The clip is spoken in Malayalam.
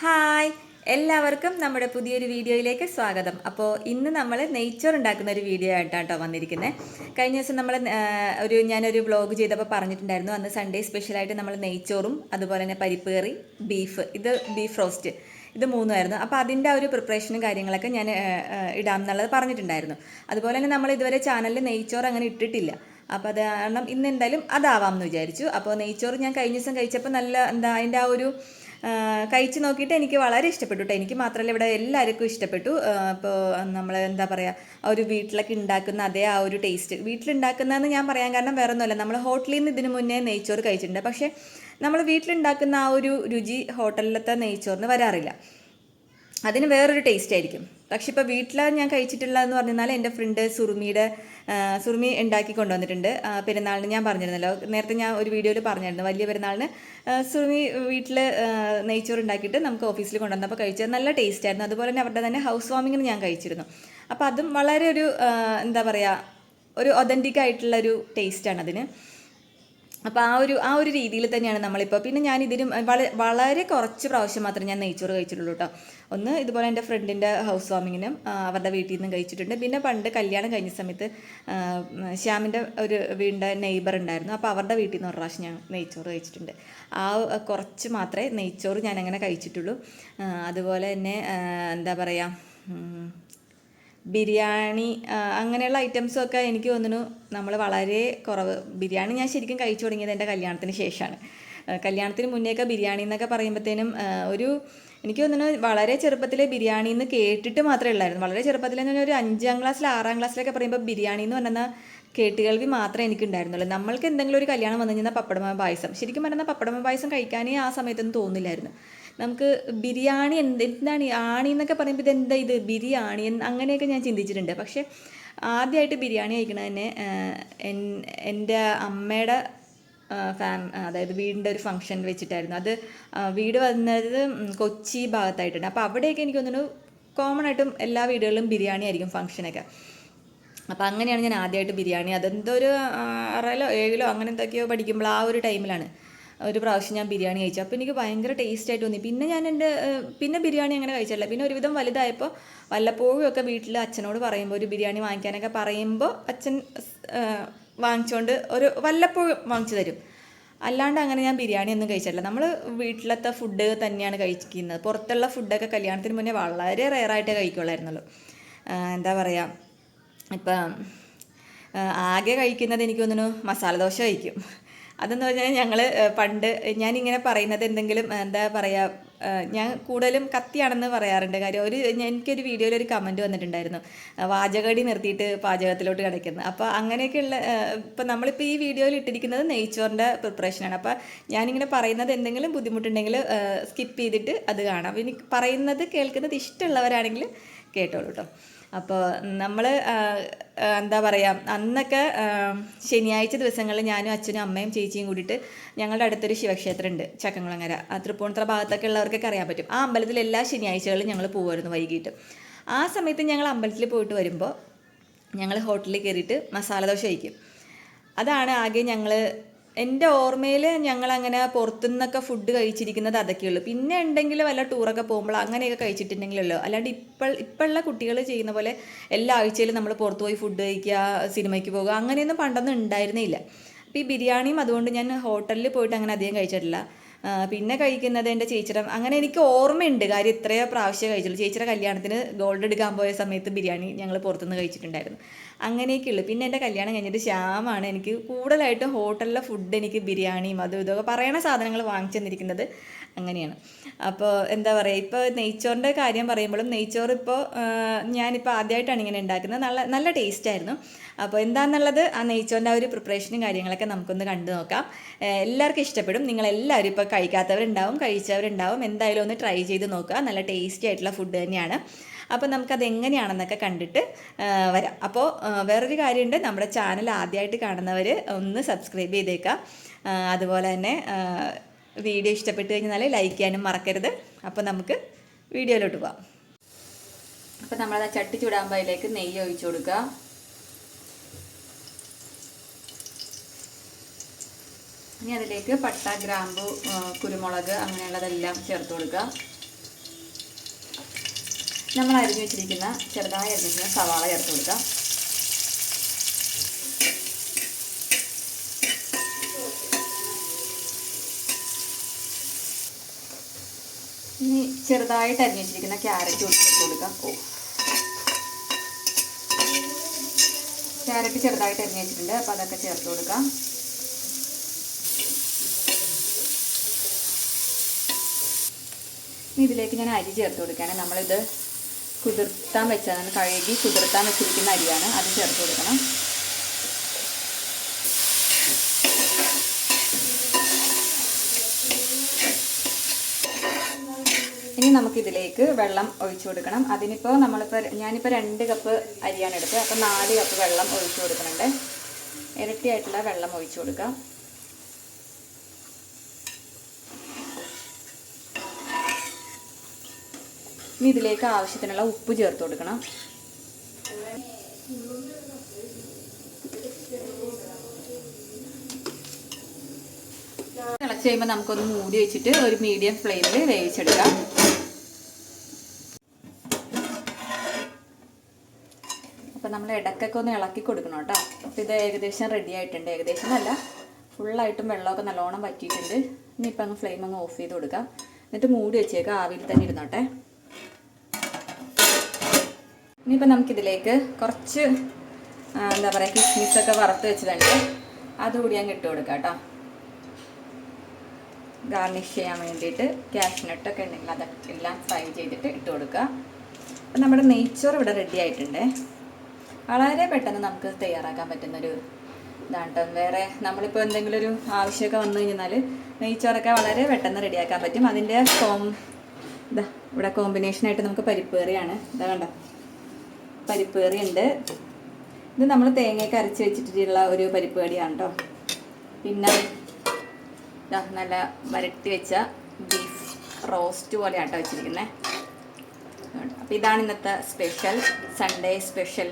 ഹായ് എല്ലാവർക്കും നമ്മുടെ പുതിയൊരു വീഡിയോയിലേക്ക് സ്വാഗതം. അപ്പോൾ ഇന്ന് നമ്മൾ നെയ്ച്ചോർ ഉണ്ടാക്കുന്ന ഒരു വീഡിയോ ആയിട്ടാണ് കേട്ടോ വന്നിരിക്കുന്നത് കഴിഞ്ഞ ദിവസം നമ്മൾ ഒരു ഞാനൊരു വ്ളോഗ് ചെയ്തപ്പോൾ പറഞ്ഞിട്ടുണ്ടായിരുന്നു. അന്ന് സൺഡേ സ്പെഷ്യലായിട്ട് നമ്മൾ നെയ്ച്ചോറും അതുപോലെ തന്നെ പരിപ്പ് കറി ബീഫ് ഇത് ബീഫ് റോസ്റ്റ് ഇത് മൂന്നുമായിരുന്നു. അപ്പോൾ അതിന്റെ ഒരു പ്രിപ്പറേഷനും കാര്യങ്ങളൊക്കെ ഞാൻ ഇടാം എന്നുള്ളത് പറഞ്ഞിട്ടുണ്ടായിരുന്നു. അതുപോലെ തന്നെ നമ്മൾ ഇതുവരെ ചാനലിൽ നെയ്ച്ചോറ് അങ്ങനെ ഇട്ടിട്ടില്ല. അപ്പോൾ അത് കാരണം ഇന്ന് എന്തായാലും അതാവാം എന്ന് വിചാരിച്ചു. അപ്പോൾ നെയ്ച്ചോറ് ഞാൻ കഴിഞ്ഞ ദിവസം കഴിച്ചപ്പോൾ നല്ല എന്താ അതിന്റെ ആ ഒരു കഴിച്ച് നോക്കിയിട്ട് എനിക്ക് വളരെ ഇഷ്ടപ്പെട്ടു കേട്ടോ എനിക്ക് മാത്രമല്ല ഇവിടെ എല്ലാവർക്കും ഇഷ്ടപ്പെട്ടു. അപ്പോൾ നമ്മൾ എന്താ പറയുക ഒരു വീട്ടിലൊക്കെ ഉണ്ടാക്കുന്ന അതേ ആ ഒരു ടേസ്റ്റ് വീട്ടിലുണ്ടാക്കുന്നതെന്ന് ഞാൻ പറയാൻ കാരണം വേറെ ഒന്നുമല്ല നമ്മൾ ഹോട്ടലിൽ നിന്ന് ഇതിന് മുന്നേ നെയ്ച്ചോർ കഴിച്ചിട്ടുണ്ട്. പക്ഷേ നമ്മൾ വീട്ടിലുണ്ടാക്കുന്ന ആ ഒരു രുചി ഹോട്ടലിലത്തെ നെയ്ച്ചോറിന് വരാറില്ല. അതിന് വേറൊരു ടേസ്റ്റ് ആയിരിക്കും. പക്ഷെ ഇപ്പോൾ വീട്ടിൽ ഞാൻ കഴിച്ചിട്ടുള്ളതെന്ന് പറഞ്ഞാൽ എന്റെ ഫ്രണ്ട് സുറുമിയുടെ സുറുമി ഉണ്ടാക്കി കൊണ്ടുവന്നിട്ടുണ്ട്. പെരുന്നാളിന് ഞാൻ പറഞ്ഞിരുന്നല്ലോ. നേരത്തെ ഞാൻ ഒരു വീഡിയോയിൽ പറഞ്ഞിരുന്നു. വലിയ പെരുന്നാളിന് സുറുമി വീട്ടിൽ നെയ്ച്ചോറ് ഉണ്ടാക്കിയിട്ട് നമുക്ക് ഓഫീസിൽ കൊണ്ടുവന്നപ്പോൾ കഴിച്ചത് നല്ല ടേസ്റ്റ് ആയിരുന്നു. അതുപോലെ തന്നെ അവരുടെ തന്നെ ഹൗസ് വാമിങ്ങിന് ഞാൻ കഴിച്ചിരുന്നു. അപ്പോൾ അതും വളരെ ഒരു എന്താ പറയുക ഒരു ഒതന്റിക് ആയിട്ടുള്ളൊരു ടേസ്റ്റാണ് അതിന്. അപ്പോൾ ആ ഒരു ആ ഒരു രീതിയിൽ തന്നെയാണ് നമ്മളിപ്പോൾ പിന്നെ ഞാൻ ഇതിനും വളരെ വളരെ കുറച്ച് പ്രാവശ്യം മാത്രമേ ഞാൻ നെയ്ച്ചോറ് കഴിച്ചിട്ടുള്ളൂ കേട്ടോ ഒന്ന് ഇതുപോലെ എന്റെ ഫ്രണ്ടിന്റെ ഹൗസ് വാമിങ്ങിനും അവരുടെ വീട്ടിൽ നിന്നും കഴിച്ചിട്ടുണ്ട്. പിന്നെ പണ്ട് കല്യാണം കഴിഞ്ഞ സമയത്ത് ശ്യാമിന്റെ ഒരു വീടിന്റെ നെയ്ബർ ഉണ്ടായിരുന്നു. അപ്പോൾ അവരുടെ വീട്ടിൽ നിന്ന് ഒരു പ്രാവശ്യം ഞാൻ നെയ്ച്ചോറ് കഴിച്ചിട്ടുണ്ട്. ആ കുറച്ച് മാത്രമേ നെയ്ച്ചോറ് ഞാൻ അങ്ങനെ കഴിച്ചിട്ടുള്ളൂ അതുപോലെ തന്നെ എന്താ പറയുക ബിരിയാണി അങ്ങനെയുള്ള ഐറ്റംസൊക്കെ എനിക്ക് തോന്നുന്നു നമ്മൾ വളരെ കുറവ്. ബിരിയാണി ഞാൻ ശരിക്കും കഴിച്ചു തുടങ്ങിയത് എന്റെ കല്യാണത്തിന് ശേഷമാണ്. കല്യാണത്തിന് മുന്നേയൊക്കെ ബിരിയാണി എന്നൊക്കെ പറയുമ്പോഴത്തേനും ഒരു എനിക്ക് തോന്നുന്നു വളരെ ചെറുപ്പത്തിലെ ബിരിയാണി എന്ന് കേട്ടിട്ട് മാത്രമേ ഉള്ളായിരുന്നു. വളരെ ചെറുപ്പത്തിൽ എന്ന് ഒരു അഞ്ചാം ക്ലാസ്സിൽ ആറാം ക്ലാസ്സിലൊക്കെ പറയുമ്പോൾ ബിരിയാണി എന്ന് പറയുന്ന കേട്ടുകേൾവി മാത്രമേ എനിക്ക് ഉണ്ടായിരുന്നുള്ളൂ. നമ്മൾക്ക് എന്തെങ്കിലും ഒരു കല്യാണം വന്നു കഴിഞ്ഞാൽ പപ്പടമ പായസം. ശരിക്കും പറഞ്ഞാൽ പപ്പടമ പായസം കഴിക്കാനേ ആ സമയത്തൊന്നും തോന്നില്ലായിരുന്നു. നമുക്ക് ബിരിയാണി എന്ത് എന്താണ് ആണി എന്നൊക്കെ പറയുമ്പോൾ ഇത് എന്താ ഇത്? ബിരിയാണി അങ്ങനെയൊക്കെ ഞാൻ ചിന്തിച്ചിട്ടുണ്ട്. പക്ഷേ ആദ്യമായിട്ട് ബിരിയാണി കഴിക്കണത് തന്നെ എന്റെ അമ്മയുടെ ഫാം അതായത് വീടിന്റെ ഒരു ഫംഗ്ഷൻ വെച്ചിട്ടായിരുന്നു. അത് വീട് വന്നത് കൊച്ചി ഭാഗത്തായിട്ടുണ്ട്. അപ്പോൾ അവിടെയൊക്കെ എനിക്ക് തോന്നുന്നു കോമൺ ആയിട്ടും എല്ലാ വീടുകളിലും ബിരിയാണി ആയിരിക്കും ഫംഗ്ഷനൊക്കെ അപ്പോൾ അങ്ങനെയാണ് ഞാൻ ആദ്യമായിട്ട് ബിരിയാണി അതെന്തോ ഒരു ആറിലോ ഏഴിലോ അങ്ങനെ എന്തൊക്കെയോ പഠിക്കുമ്പോൾ ആ ഒരു ടൈമിലാണ് ഒരു പ്രാവശ്യം ഞാൻ ബിരിയാണി കഴിച്ചു. അപ്പോൾ എനിക്ക് ഭയങ്കര ടേസ്റ്റ് ആയിട്ട് തോന്നി. പിന്നെ ഞാൻ എന്റെ പിന്നെ ബിരിയാണി അങ്ങനെ കഴിച്ചില്ല പിന്നെ ഒരുവിധം വലുതായപ്പോൾ വല്ലപ്പോഴും ഒക്കെ വീട്ടിൽ അച്ഛനോട് പറയുമ്പോൾ ഒരു ബിരിയാണി വാങ്ങിക്കാനൊക്കെ പറയുമ്പോൾ അച്ഛൻ വാങ്ങിച്ചുകൊണ്ട് ഒരു വല്ലപ്പോഴും വാങ്ങിച്ചു തരും. അല്ലാണ്ട് അങ്ങനെ ഞാൻ ബിരിയാണി ഒന്നും കഴിച്ചിട്ടില്ല. നമ്മൾ വീട്ടിലത്തെ ഫുഡ് തന്നെയാണ് കഴിക്കുന്നത് പുറത്തുള്ള ഫുഡൊക്കെ കല്യാണത്തിന് മുന്നേ വളരെ റെയറായിട്ടേ കഴിക്കുള്ളായിരുന്നുള്ളൂ. എന്താ പറയുക ഇപ്പം ആകെ കഴിക്കുന്നത് എനിക്ക് തോന്നുന്നു മസാല ദോശ കഴിക്കും. അതെന്ന് പറഞ്ഞാൽ ഞങ്ങൾ പണ്ട് ഞാനിങ്ങനെ പറയുന്നത് എന്തെങ്കിലും എന്താ പറയുക ഞാൻ കൂടുതലും കത്തിയാണെന്ന് പറയാറുണ്ട്. കാര്യം ഒരു എനിക്കൊരു വീഡിയോയിൽ ഒരു കമന്റ് വന്നിട്ടുണ്ടായിരുന്നു. വാചകടി നിർത്തിയിട്ട് പാചകത്തിലോട്ട് കിടക്കുന്നത് അപ്പോൾ അങ്ങനെയൊക്കെയുള്ള ഇപ്പോൾ ഇപ്പം നമ്മളിപ്പോൾ ഈ വീഡിയോയിൽ ഇട്ടിരിക്കുന്നത് നെയ്ച്ചോറിന്റെ പ്രിപ്പറേഷനാണ്. അപ്പോൾ ഞാനിങ്ങനെ പറയുന്നത് എന്തെങ്കിലും ബുദ്ധിമുട്ടുണ്ടെങ്കിൽ സ്കിപ്പ് ചെയ്തിട്ട് അത് കാണാം. എനിക്ക് പറയുന്നത് കേൾക്കുന്നത് ഇഷ്ടമുള്ളവരാണെങ്കിൽ കേട്ടോളൂ കേട്ടോ അപ്പോൾ നമ്മൾ എന്താ പറയുക അന്നൊക്കെ ശനിയാഴ്ച ദിവസങ്ങളിൽ ഞാനും അച്ഛനും അമ്മയും ചേച്ചിയും കൂടിയിട്ട് ഞങ്ങളുടെ അടുത്തൊരു ശിവക്ഷേത്രം ഉണ്ട് ചക്കംകുളങ്ങര. ആ തൃപ്പൂണിത്ര ഭാഗത്തൊക്കെ ഉള്ളവർക്കൊക്കെ അറിയാൻ പറ്റും. ആ അമ്പലത്തിൽ എല്ലാ ശനിയാഴ്ചകളിലും ഞങ്ങൾ പോകുമായിരുന്നു വൈകിട്ട്. ആ സമയത്ത് ഞങ്ങൾ അമ്പലത്തിൽ പോയിട്ട് വരുമ്പോൾ ഞങ്ങൾ ഹോട്ടലിൽ കയറിയിട്ട് മസാല ദോശ കഴിക്കും. അതാണ് ആകെ ഞങ്ങൾ എന്റെ ഓർമ്മയിൽ ഞങ്ങൾ അങ്ങനെ പുറത്തുനിന്നൊക്കെ ഫുഡ് കഴിച്ചിരിക്കുന്നത് അതൊക്കെയുള്ളൂ പിന്നെ ഉണ്ടെങ്കിൽ വല്ല ടൂറൊക്കെ പോകുമ്പോൾ അങ്ങനെയൊക്കെ കഴിച്ചിട്ടുണ്ടെങ്കിലല്ലോ. അല്ലാണ്ട് ഇപ്പോൾ ഇപ്പോഴുള്ള കുട്ടികൾ ചെയ്യുന്ന പോലെ എല്ലാ ആഴ്ചയിലും നമ്മൾ പുറത്ത് പോയി ഫുഡ് കഴിക്കുക സിനിമയ്ക്ക് പോകുക അങ്ങനെയൊന്നും പണ്ടൊന്നും ഉണ്ടായിരുന്നില്ല. അപ്പോൾ ഈ ബിരിയാണിയും അതുകൊണ്ട് ഞാൻ ഹോട്ടലിൽ പോയിട്ട് അങ്ങനെ അധികം കഴിച്ചിട്ടില്ല. പിന്നെ കഴിക്കുന്നത് എന്റെ ചേച്ചിയുടെ അങ്ങനെ എനിക്ക് ഓർമ്മയുണ്ട് കാര്യം ഇത്രയോ പ്രാവശ്യം കഴിച്ചുള്ളൂ ചേച്ചിയുടെ കല്യാണത്തിന് ഗോൾഡ് എടുക്കാൻ പോയ സമയത്ത് ബിരിയാണി ഞങ്ങൾ പുറത്തുനിന്ന് കഴിച്ചിട്ടുണ്ടായിരുന്നു. അങ്ങനെയൊക്കെയുള്ളൂ. പിന്നെ എന്റെ കല്യാണം കഴിഞ്ഞിട്ട് ശ്യാമാണ് എനിക്ക് കൂടുതലായിട്ടും ഹോട്ടലിലെ ഫുഡ് എനിക്ക് ബിരിയാണിയും അതും ഇതൊക്കെ പറയണ സാധനങ്ങൾ വാങ്ങിച്ചു തന്നിരിക്കുന്നത് അങ്ങനെയാണ്. അപ്പോൾ എന്താ പറയുക ഇപ്പോൾ നെയ്ച്ചോറിന്റെ കാര്യം പറയുമ്പോഴും നെയ്ച്ചോറ് ഇപ്പോൾ ഞാനിപ്പോൾ ആദ്യമായിട്ടാണ് ഇങ്ങനെ ഉണ്ടാക്കുന്നത്. നല്ല നല്ല ടേസ്റ്റ് ആയിരുന്നു. അപ്പോൾ എന്താണെന്നുള്ളത് ആ നെയ്ച്ചോറിന്റെ ആ ഒരു പ്രിപ്പറേഷനും കാര്യങ്ങളൊക്കെ നമുക്കൊന്ന് കണ്ടു നോക്കാം. എല്ലാവർക്കും ഇഷ്ടപ്പെടും. നിങ്ങളെല്ലാവരും ഇപ്പോൾ കഴിക്കാത്തവരുണ്ടാവും കഴിച്ചവരുണ്ടാവും. എന്തായാലും ഒന്ന് ട്രൈ ചെയ്ത് നോക്കുക. നല്ല ടേസ്റ്റി ആയിട്ടുള്ള ഫുഡ് തന്നെയാണ്. അപ്പോൾ നമുക്കത് എങ്ങനെയാണെന്നൊക്കെ കണ്ടിട്ട് വരാം. അപ്പോൾ ആ, വേറൊരു കാര്യമുണ്ട്. നമ്മുടെ ചാനൽ ആദ്യമായിട്ട് കാണുന്നവർ ഒന്ന് സബ്സ്ക്രൈബ് ചെയ്തേക്കാം. അതുപോലെ തന്നെ വീഡിയോ ഇഷ്ടപ്പെട്ട് കഴിഞ്ഞാൽ ലൈക്ക് ചെയ്യാനും മറക്കരുത്. അപ്പോൾ നമുക്ക് വീഡിയോയിലോട്ട് പോകാം അപ്പോൾ നമ്മളത് ചട്ടി ചൂടാകുമ്പോൾ അതിലേക്ക് നെയ്യ് ഒഴിച്ചു കൊടുക്കുക ഇനി അതിലേക്ക് പട്ട ഗ്രാമ്പു കുരുമുളക് അങ്ങനെയുള്ളതെല്ലാം ചേർത്ത് കൊടുക്കുക നമ്മൾ അരിഞ്ഞു വെച്ചിരിക്കുന്ന ചെറുതായി അരിഞ്ഞിരിക്കുന്ന സവാള ചേർത്ത് കൊടുക്കാം. ഇനി ചെറുതായിട്ട് അരിഞ്ഞു വെച്ചിരിക്കുന്ന ക്യാരറ്റ് ചേർത്ത് കൊടുക്കാം. ഓ. ക്യാരറ്റ് ചെറുതായിട്ട് അരിഞ്ഞു വെച്ചിട്ടുണ്ട്. അപ്പോൾ അതൊക്കെ ചേർത്ത് കൊടുക്കാം. ഇതിലേക്ക് ഞാൻ അരി ചേർത്ത് കൊടുക്കുകയാണ്. നമ്മളിത് കുതിർത്താൻ വെച്ചതാണ് കഴുകി കുതിർത്താൻ വെച്ചിരിക്കുന്ന അരിയാണ്. അത് ചേർത്ത് കൊടുക്കണം. ഇനി നമുക്കിതിലേക്ക് വെള്ളം ഒഴിച്ചു കൊടുക്കണം. അതിനിപ്പോൾ നമ്മളിപ്പോൾ ഞാനിപ്പോൾ രണ്ട് കപ്പ് അരിയാണ് എടുത്തത്. അപ്പോൾ നാല് കപ്പ് വെള്ളം ഒഴിച്ചു കൊടുക്കുന്നുണ്ട് ഇരട്ടിയായിട്ടുള്ള വെള്ളം ഒഴിച്ചു കൊടുക്കാം. ഇനി ഇതിലേക്ക് ആവശ്യത്തിനുള്ള ഉപ്പ് ചേർത്ത് കൊടുക്കണം. തിളച്ച് കഴിയുമ്പോൾ നമുക്കൊന്ന് മൂടി വെച്ചിട്ട് ഒരു മീഡിയം ഫ്ലെയിമിൽ വേവിച്ചെടുക്കാം. അപ്പം നമ്മൾ ഇടയ്ക്കൊക്കെ ഒന്ന് ഇളക്കി കൊടുക്കണം കേട്ടോ. അപ്പോൾ ഇത് ഏകദേശം റെഡി ആയിട്ടുണ്ട്. ഏകദേശം അല്ല ഫുള്ളായിട്ടും വെള്ളമൊക്കെ നല്ലോണം പറ്റിയിട്ടുണ്ട് ഇനിയിപ്പോൾ അങ്ങ് ഫ്ലെയിം അങ്ങ് ഓഫ് ചെയ്ത് കൊടുക്കാം. എന്നിട്ട് മൂടി വെച്ചേക്കാം ആവിയിൽ തന്നെ ഇരുന്നോട്ടെ. ഇനിയിപ്പോൾ നമുക്കിതിലേക്ക് കുറച്ച് എന്താ പറയുക കിസ്മിസൊക്കെ വറുത്ത് വെച്ചിട്ടുണ്ട്. അതുകൂടി അങ്ങ് ഇട്ട് കൊടുക്കാം കേട്ടോ. ഗാർണിഷ് ചെയ്യാൻ വേണ്ടിയിട്ട് ക്യാഷ്നട്ടൊക്കെ ഉണ്ടെങ്കിൽ അതൊക്കെ എല്ലാം ഫ്രൈ ചെയ്തിട്ട് ഇട്ട് കൊടുക്കുക. അപ്പം നമ്മുടെ നെയ്ച്ചോറ് ഇവിടെ റെഡി ആയിട്ടുണ്ട്. വളരെ പെട്ടെന്ന് നമുക്ക് തയ്യാറാക്കാൻ പറ്റുന്നൊരു ഇതാണ് കേട്ടോ. വേറെ നമ്മളിപ്പോൾ എന്തെങ്കിലും ഒരു ആവശ്യമൊക്കെ വന്നു കഴിഞ്ഞാൽ നെയ്ച്ചോറൊക്കെ വളരെ പെട്ടെന്ന് റെഡിയാക്കാൻ പറ്റും. അതിന്റെ കോം ഇതാ ഇവിടെ കോമ്പിനേഷനായിട്ട് നമുക്ക് പരിപ്പ് കറിയാണ്. ഇതാ കണ്ടോ? പരിപ്പ് കറി ഉണ്ട് ഇത് നമ്മൾ തേങ്ങയൊക്കെ അരച്ച് വെച്ചിട്ടുള്ള ഒരു പരിപ്പ് കടിയാണ് കേട്ടോ പിന്നെ നല്ല വരട്ടി വെച്ച ബീഫ് റോസ്റ്റ് പോലെയാണ് കേട്ടോ വെച്ചിരിക്കുന്നത് അപ്പോൾ ഇതാണ് ഇന്നത്തെ സ്പെഷ്യൽ സൺഡേ സ്പെഷ്യൽ